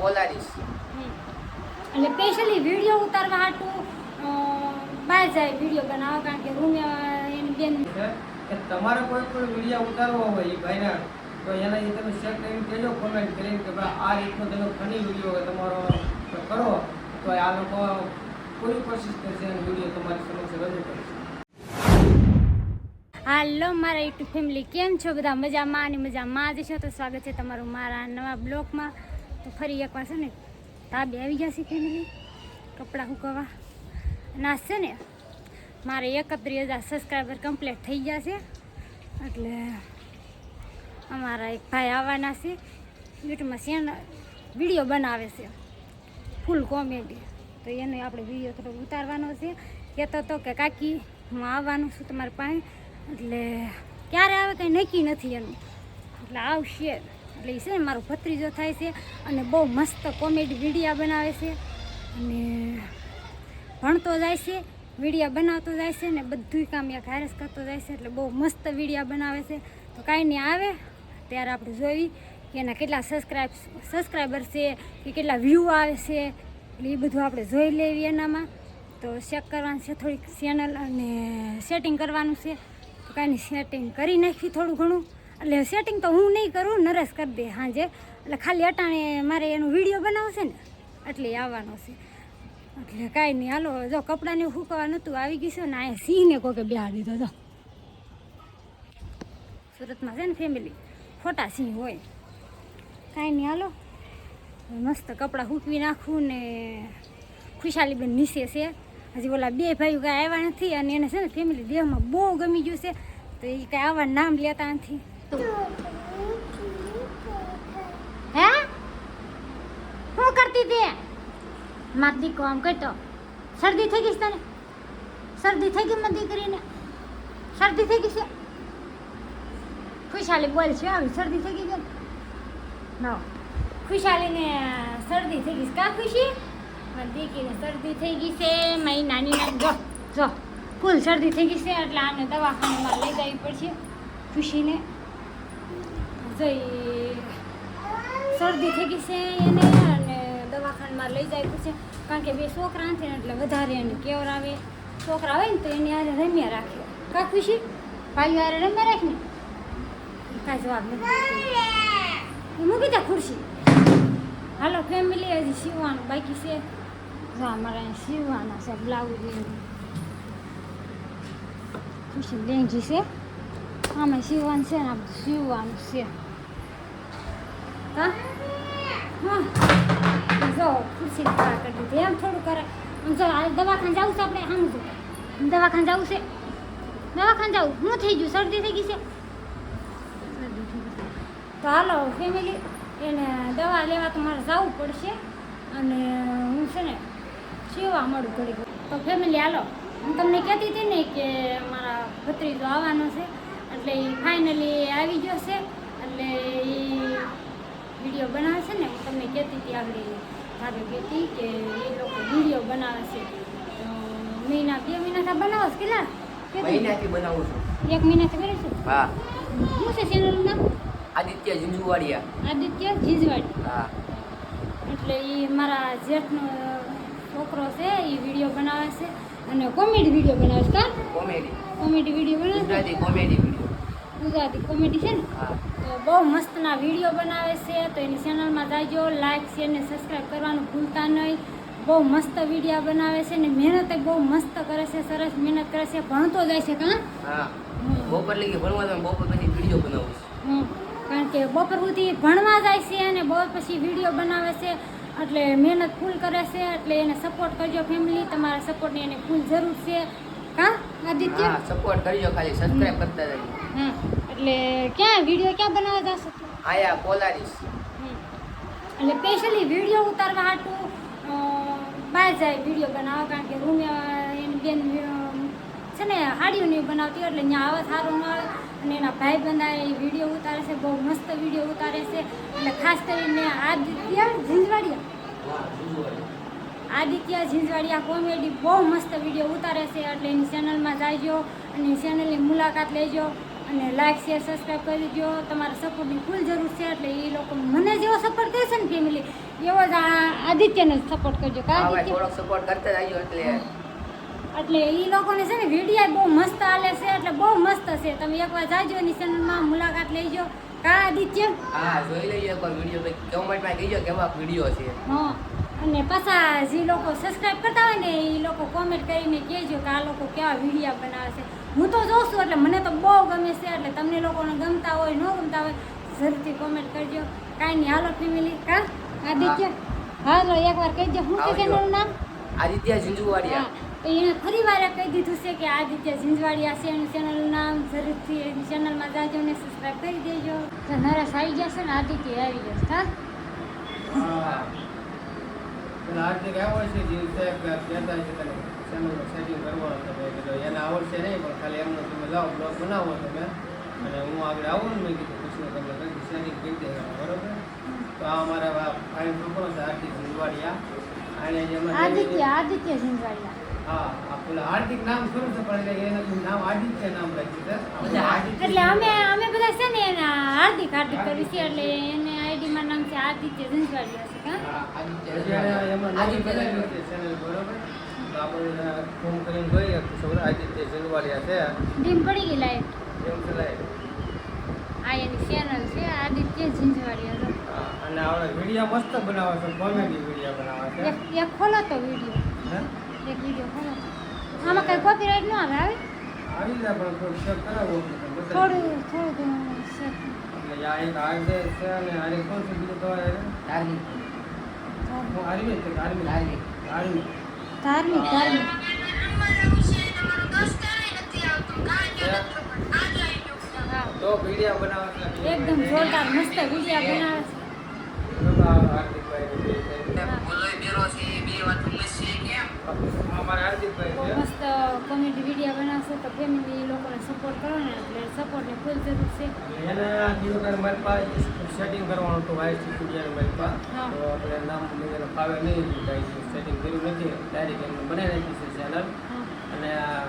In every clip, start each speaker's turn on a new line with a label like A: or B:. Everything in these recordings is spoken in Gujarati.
A: પોલારીસ
B: એટલે સ્પેશિયલી વીડિયો ઉતારવા હાટું બહાર જાય વીડિયો બનાવવા કારણ કે રૂમ એની બેન
C: કે તમારે કોઈ પણ વીડિયો ઉતારવો હોય એ ભાઈના તો એના એ તમે શેર કરીને કહેજો કોમેન્ટ કરીને કે ભાઈ આ રીતનો તેનો ફની વીડિયો તમારો કરો તો આ લોકો પૂરી કોશિશ કરશે અને વીડિયો તમારી સમક્ષ રજૂ કરશે.
B: હાલો મારા યુટ્યુબ ફેમિલી કેમ છો? બધા મજામાં અને મજામાં જ છો? તો સ્વાગત છે તમારું મારા નવા બ્લોગમાં. તો ફરી એકવાર છે ને, તાબે આવી જશે ફેમિલી કપડાં સુકવવા. નાશ છે ને, મારે એકત્રીસ હજાર સબસ્ક્રાઈબર કમ્પ્લીટ થઈ ગયા છે. એટલે અમારા એક ભાઈ આવવાના છે. યુટ્યુબમાં ચેનલ વીડિયો બનાવે છે. ફૂલ કોમેડી તો એને આપણે વીડિયો થોડો ઉતારવાનો છે. કહેતો હતો કે, કાકી, હું આવવાનું છું તમારી પાસે. એટલે ક્યારે આવે, કંઈ નક્કી નથી એનું. એટલે આવશે. એટલે છે મારો ભત્રીજો થાય છે અને બહુ મસ્ત કોમેડી વિડીયા બનાવે છે. અને ભણતો જાય છે, વિડીયા બનાવતો જાય છે ને બધું કામ યા હારેસ કરતો જાય છે એટલે બહુ મસ્ત વિડીયા બનાવે છે. તો કાંઈ નહીં આવે, ત્યારે આપણે જોઈ કે એના કેટલા સબસ્ક્રાઈબ સબસ્ક્રાઈબર છે, કે કેટલા વ્યૂ આવે છે, એટલે એ બધું આપણે જોઈ લેવી એનામાં. તો ચેક કરવાનું છે થોડીક ચેનલ અને સેટિંગ કરવાનું છે. તો કાંઈ સેટિંગ કરી નાખી થોડું ઘણું. એટલે સેટિંગ તો હું નહીં કરું, નરેશ કરી દે સાંજે. એટલે ખાલી અટાણે મારે એનો વીડિયો બનાવશે ને, એટલે આવવાનો છે. એટલે કાંઈ નહીં. હાલો જો કપડાને સૂકવા નહોતું, આવી ગયું છે ને, આ સિંહને કોકે બેહાર દીધો તો સુરતમાં છે ને ફેમિલી ખોટા સિંહ હોય. કાંઈ નહીં, હાલો. મસ્ત કપડાં સૂકવી નાખું ને ખુશાલીબેન નીચે છે. હજી ઓલા બે ભાઈઓ કાંઈ આવ્યા નથી અને એને છે ને ફેમિલી દેહમાં બહુ ગમી ગયું છે. તો એ કાંઈ આવા નામ લેતા નથી. હે? શું કરતી હતી? માર દીકો આમ કહેતો, શરદી થઈ ગઈ તને શરદી થઈ ગઈ મારી દીકરીને? શરદી થઈ ગઈ છે? ખુશાલી બોલ છે આવી શરદી થઈ ગઈ છે? ના. ખુશાલીને શરદી થઈ ગઈ કા ખુશી? મારી દીકરીને શરદી થઈ ગઈ છે, મારી નાની નાની. જો જો, ફૂલ શરદી થઈ ગઈ છે, એટલે આને દવાખાનામાં લઈ જવી પડશે ખુશીને. જઈ શરદી થઈ ગઈ છે એને અને દવાખાનામાં લઈ જાય છે કારણ કે બે છોકરા નથી એટલે વધારે એને કેવરાવે છોકરા હોય ને તો એની હારે રમ્યા રાખે. કા ખુશી? ભાઈ હારે રમ્યા રાખ ને? કાંઈ જવાબ નથી મૂકી દે ખુરશી. હાલો ફેમિલી હજી સીવવાનું બાકી છે. જો અમારે સીવવાના છે બ્લાઉઝ ખુશી, લેંગી છે. આમાં સીવવાનું છે ને આ બધું સીવવાનું છે. હા? હા. જો ખુરશી ખરા કરી દીધી. એમ થોડું કરે. જો, આ દવાખાને જવું છે આપણે? આમ જો. દવાખાને જવું છે? દવાખાને જવું? હું થઈ ગયું? શરદી થઈ ગઈ છે? તો હાલો ફેમિલી એને દવા લેવા તો મારે જવું પડશે. અને હું છે ને મળું ઘડી તો ફેમિલી હાલો. હું તમને કહેતી હતી ને કે મારા ભત્રીજો આવવાનો છે. એટલે એ ફાઇનલી આવી ગયો છે. એટલે એ વીડિયો બનાવે છે ને હું તમને કહેતી હતી આગળ ભાગે કહેતી કે એ લોકો વીડિયો બનાવે છે. મહિના બે મહિનાથી બનાવો છો કેટલા?
A: મહિનાથી બનાવું છું.
B: એક મહિનાથી કરે છે?
A: હા.
B: શું છે ચેનલનું નામ?
A: આદિત્ય ઝીંઝુવાડિયા
B: આદિત્ય જીજવાડી
A: હા.
B: એટલે એ મારા જેઠનો છોકરો છે એ વીડિયો બનાવે છે અને કોમેડી વીડિયો બનાવે છે.
A: કોમેડી.
B: કોમેડી વીડિયો બનાવે છે?
A: Comedy video.
B: ગુજરાતી કોમેડી છે ને?
A: હા.
B: તો બહુ મસ્તના વીડિયો બનાવે છે તો એની ચેનલમાં જાજો લાઈક શેર ને સબસ્ક્રાઈબ કરવાનું ભૂલતા નહીં. બહુ મસ્ત વિડીયા બનાવે છે ને મહેનત બહુ મસ્ત કરે છે સરસ મહેનત કરે છે ભણતો જાય છે કાં?
A: બપોર લગી ભણવા જાય બપોર પછી વીડિયો બનાવું છું.
B: કારણ કે બપોર સુધી ભણવા જાય છે અને બપોર પછી વીડિયો બનાવે છે એટલે મહેનત ફૂલ કરે છે એટલે એને સપોર્ટ કરજો ફેમિલી તમારા સપોર્ટની એને ફૂલ જરૂર છે. કા આદિત્ય?
A: સપોર્ટ કરજો ખાલી સબસ્ક્રાઇબ કરતા રહેજો.
B: હા એટલે ક્યાં વીડિયો ક્યાં બનાવવા જશો
A: આયા પોલારીસ
B: એટલે સ્પેશિયલી વીડિયો ઉતારવા હાટું બહાર જાય વીડિયો બનાવવા કારણ કે રૂમ એની બેન છે ને હાડીઓ નહીં બનાવતી એટલે ત્યાં આવા સારો ન આવે. અને એના ભાઈ બંધા એ વીડિયો ઉતારે છે બહુ મસ્ત વીડિયો ઉતારે છે. એટલે ખાસ કરીને આદિત્ય ઝીંઝવાડિયા. આદિત્ય ઝીંઝવાડિયા કોમેડી બહુ મસ્ત વીડિયો ઉતારે છે. એટલે એની ચેનલમાં જાજો અને ચેનલની મુલાકાત લેજો. અને લાઈક શેર સબસ્ક્રાઈબ કરી દો તમારા સપોર્ટની ફૂલ જરૂર છે એટલે એ લોકો મને જેવો સપોર્ટ કરશે ને ફેમિલી એવો જ આ આદિત્યને સપોર્ટ કરજો કારણ
A: થોડોક સપોર્ટ કરતા જાજો એટલે.
B: એટલે એ લોકોને છે ને વીડિયો બહુ મસ્ત આલે છે એટલે બહુ મસ્ત છે. તમે એકવાર જાજો એની ચેનલમાં મુલાકાત લઈજો કા આદિત્ય?
A: હા જોઈ લઈએ એકવાર વીડિયો. કોમેન્ટમાં કહીજો કેવા વીડિયો છે.
B: હા. અને પાછા જે લોકો સબસ્ક્રાઇબ કરતા હોય ને એ લોકો કોમેન્ટ કરીને કહેજો કે આ લોકો કેવા વિડીયા બનાવે છે. હું તો જોઉં છું એટલે મને તો બહુ ગમે છે એટલે તમને લોકોને ગમતા હોય ન ગમતા હોય જરૂરથી કોમેન્ટ કરજો. કાંઈ નહીં. હાલો ફેમિલી કા? આદિત્ય? હાલો એકવાર કહી દો શું છે
A: આવજો.
B: ચેનલનું નામ?
A: આદિત્ય ઝીંઝુવાડિયા.
B: હા, તો એને ફરી વાર કહી દીધું છે કે આદિત્ય ઝીંઝવાડિયા છે એનું ચેનલનું નામ જરૂરથી એની ચેનલમાં જાજો ને સબસ્ક્રાઇબ કરી દેજો. તો નરેશ આવી જશે ને આદિત્ય આવી જશે. હા.
C: પેલા હાર્દિક આવ્યો છે જીવ સાહેબ કહેતા છે તમે ચેનલનું સેટિંગ કરવાનું તમે કીધું એને આવડશે નહીં પણ ખાલી એમનો તમે લાવો બ્લોગ બનાવો તમે. અને હું આગળ આવું ને મેં કીધું પૂછ્યું તમે તમને કંઈક સેટિંગ કરી દે બરોબર? તો આ અમારા ફાઇન છોકરો છે હાર્દિક ઝીંઝવાડિયા. અને જેમાં
B: આદિત્ય આદિત્ય ઝીંઝવાડિયા.
C: હા આ પેલા હાર્દિક નામ શું છે પણ એટલે એનું નામ? આદિત્ય નામ રાખ્યું છે.
B: એટલે અમે અમે બધા છે ને એના હાર્દિક હાર્દિક કરી છે એટલે એને આઈડીમાં નામ છે આદિત્ય ઝંઝવાડિયા ડીમ પડી ગઈ લાઈટ આ એની ચેનલ છે આદિત્ય ઝંઝવાડિયા.
C: અને આપણે વીડિયો મસ્ત બનાવે છે કોમેડી વીડિયો બનાવે છે
B: એક ખોલો વીડિયો? એક વીડિયો ખોલો. આમાં કઈ કોપીરાઇટ ન આવે આવે
C: આવી જાય પણ થોડું
B: થોડું.
C: એટલે આ એક આર્ય છે અને આર્ય કોણ છે
A: ધાર્મિક
C: આર્મી
A: ધાર્મિક.
B: એકદમ જોરદાર મસ્ત વીડિયો બનાવે છે.
A: બોલોય બેરો છે બે વાત છે. કેમ
C: અમારા હાર્દિકભાઈ
B: બહુ
C: છે
B: મસ્ત કોમેડી વીડિયો બનાવશે તો ફેમિલી લોકોને સપોર્ટ કરો ને એટલે સપોર્ટની ફૂલ જરૂર છે.
C: સેટિંગ કરવાનું હતું વાઇસ સ્ટુડિયો મારી
B: હા.
C: તો આપણે નામ વગેરે ફાવે નહીં કાંઈ સેટિંગ કર્યું નથી ડાયરેક્ટ એમને બનાવી નાખી છે ચેનલ અને આ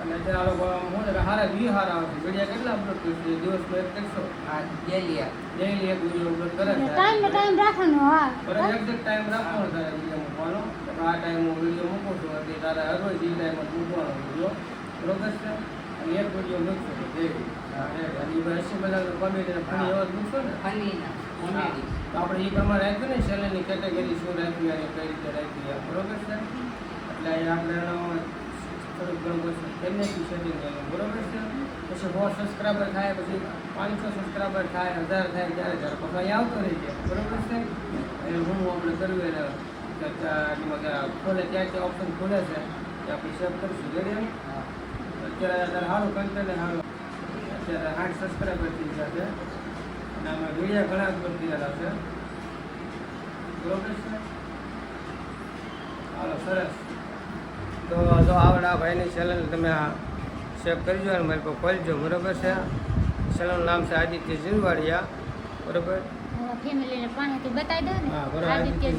C: અને અત્યારે આ લોકો કે હારા વ્યૂ હારા આવે છે. વીડિયો કેટલા અપલોડ કરશે દિવસમાં એક કરશો?
A: હા ડેલી
C: ડેલી એક વીડિયો અપલોડ કરે છે.
B: ટાઈમ ટાઈમ રાખવાનો હા
C: બરાબર? એક્ઝેક્ટ ટાઈમ રાખવાનો તારે વીડિયો મૂકવાનો. આ ટાઈમ હું વીડિયો મૂકું છું. એટલે તારે હરોજ એ ટાઈમ મૂકવાનો વીડિયો બરોબર છે? અને એક વીડિયો મૂકશો તો આપણે એ પ્રમાણે રાખ્યું ને ચેનલની કેટેગરી શું રાખવી અને કઈ રીતે રાખવી બરોબર છે એટલે આપણે થોડુંક ઘણું બધું કરી સેટિંગ એનું બરોબર છે પછી સો સબસ્ક્રાઈબર થાય પછી પાંચસો સબસ્ક્રાઈબર થાય હજાર થાય ત્યારે ત્યારે પછી આવતો રહી જાય બરોબર છે એ હું આપણે કરવું એને ત્યાં ખોલે ત્યાં ત્યાં ઓપ્શન ખોલે છે તે આપણે સેવ કરીશું રેડી અત્યારે સારું કન્ટેન્ટ સારું અત્યારે આઠ સબસ્ક્રાઈબર થઈ ગયા છે અને અમે વીડિયો ઘણા બરોબર છે? હાલો સરસ. તો જો આવડા ભાઈની ચેનલ તમે સેવ કરજો અને મારી પર ખોલજો બરોબર છે? ચેનલનું નામ છે આદિત્ય જીનવાડિયા બરોબર?
B: ફેમિલીને બતાવી ને.
C: બરોબર.
B: આદિત્ય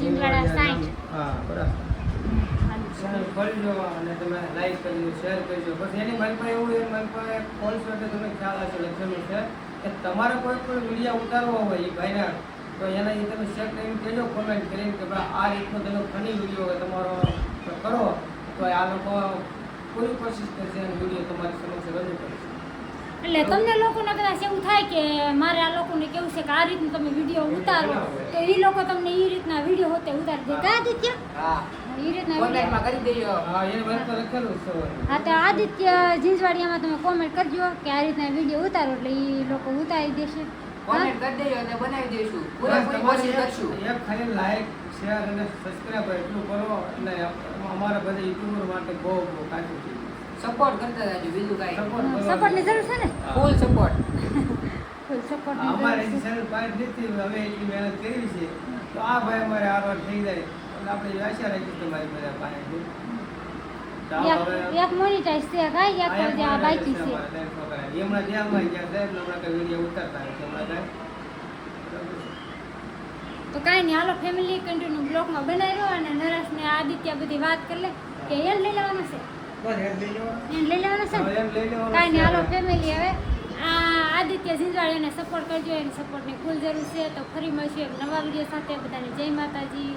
B: સાઈઠ
C: હા બરાબર. ચેનલ ખોલજો અને તમે લાઈક કરજો શેર કરજો બસ એની મારી પાસે એવું એ મારી પાસે ખોલશો એટલે તમને ખ્યાલ હશે લખેલું છે કે તમારે કોઈ પણ વીડિયો ઉતારવો હોય એ ભાઈના તો એના એ તમે શેર કરીને કહેજો કોમેન્ટ કરીને કે ભાઈ આ રીતનો તમે ફની વીડિયો તમારો કરો તો આ લોકો પૂરી કોશિશ કરશે અને વીડિયો તમારી સમક્ષ રજૂ કરશે.
B: એટલે તમને લોકોને કદાચ એવું થાય કે મારે આ લોકોને કેવું છે કે આ રીતનું તમે વીડિયો ઉતારો તો એ લોકો તમને એ રીતના વીડિયો હોતે ઉતારી દે કા આદિત્ય?
A: હા.
B: વીડિયો
A: કરી દેજો
C: હા એ મારી લખેલું છે.
B: હા તો આદિત્ય જીંજવાડિયામાં તમે કોમેન્ટ કરજો કે આ રીતના વીડિયો ઉતારો એટલે એ લોકો ઉતારી દેશે.
A: કોમેન્ટ કરી દેજો એટલે બનાવી દઈશું પૂરેપૂરી કોશિશ કરશું.
C: એક ખાલી લાઈક શેર અને સબસ્ક્રાઈબ એટલું કરો એટલે અમારા બધા યુટ્યુબર માટે બહુ બહુ કાચું છે.
A: સપોર્ટ કરતા રહેજો બીજું કાંઈ.
C: સપોર્ટ
B: જરૂર છે ને?
A: ફૂલ સપોર્ટ
B: ફૂલ
C: અમારે
B: છે.
C: નથી. હવે એટલી મહેનત કરી છે. તો આ ભાઈ અમારે આરવાર થઈ જાય. આપણે આશા રાખીશું તમારી બધા પાસેથી તો
B: એક મોનિટાઈઝ છે કાંઈ એક
C: આ
B: બાકી છે
C: ગયા સાહેબ ને હમણાં વીડિયો ઉતારતા નથી હમણાં કાંઈ.
B: તો કાંઈ નહીં હાલો ફેમિલી કન્ટિન્યુ બ્લોગમાં બનાવી રહ્યો અને નરેશને આદિત્ય બધી વાત કરી લે. કે એને લઈ લેવાનો છે?
C: બસ એમ લઈ લેવાનું.
B: છે? ને
C: એમ
B: કાંઈ નહીં હાલો ફેમિલી હવે. આ આદિત્ય ઝીંઝવાડીને સપોર્ટ કરજો એને સપોર્ટની ફૂલ જરૂર છે તો ફરી મળશું એક નવા વીડિયો સાથે. બધાને જય માતાજી.